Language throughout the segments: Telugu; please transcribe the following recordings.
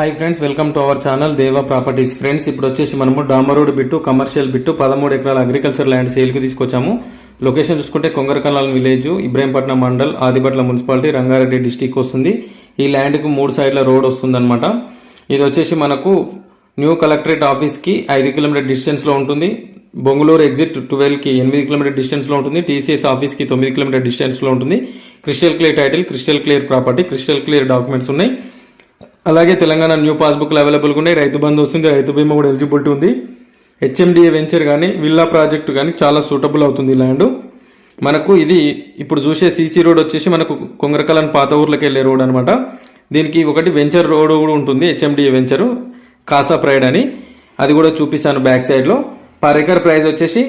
Hi friends welcome to our channel Deva properties friends ఇప్పుడు వచ్చేసి మనము డామరోడ్ బిట్టు కమర్షియల్ బిట్టు పదమూడు ఎకరాల అగ్రికల్చర్ ల్యాండ్ సేల్కి తీసుకొచ్చాము. లొకేషన్ చూసుకుంటే Kongarakalan village Ibrahimpatnam mandal Adibatla municipality Rangareddy district వస్తుంది. ఈ ల్యాండ్కు మూడు సైడ్ల రోడ్ వస్తుందన్నమాట. ఇది వచ్చేసి మనకు న్యూ కలెక్టరేట్ ఆఫీస్కి ఐదు కిలోమీటర్ డిస్టెన్స్లో ఉంటుంది. బొంగళూరు ఎగ్జిట్ ట్వెల్వ్కి ఎనిమిది కిలోమీటర్ డిస్టెన్స్లో ఉంటుంది. టీసీఎస్ ఆఫీస్కి తొమ్మిది కిలోమీటర్ డిస్టెన్స్లో ఉంటుంది. Crystal clear title crystal clear property crystal clear documents ఉన్నాయి. అలాగే తెలంగాణ న్యూ పాస్బుక్లు అవైలబుల్గా ఉన్నాయి. రైతు బంధు వస్తుంది. రైతు బీమా కూడా ఎలిజిబిలిటీ ఉంది. హెచ్ఎండిఏ వెంచర్ కానీ విల్లా ప్రాజెక్ట్ కానీ చాలా సూటబుల్ అవుతుంది ల్యాండ్. మనకు ఇది ఇప్పుడు చూసే సీసీ రోడ్ వచ్చేసి మనకు కొంగరకలన్ పాత ఊర్లోకి వెళ్ళే రోడ్ అనమాట దీనికి ఒకటి వెంచర్ రోడ్ కూడా ఉంటుంది హెచ్ఎండిఏ వెంచరు కాసా ప్రైడ్ అని. అది కూడా చూపిస్తాను బ్యాక్ సైడ్లో పర్ ఎకర్ ప్రైస్ వచ్చేసి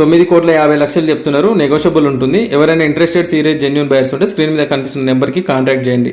తొమ్మిది కోట్ల యాభై లక్షలు చెప్తున్నారు. నెగోషియబుల్ ఉంటుంది. ఎవరైనా ఇంట్రెస్టెడ్ సీరియస్ జెన్యున్ బయర్స్ ఉంటే స్క్రీన్ మీద కనిపిస్తున్న నెంబర్కి కాంటాక్ట్ చేయండి.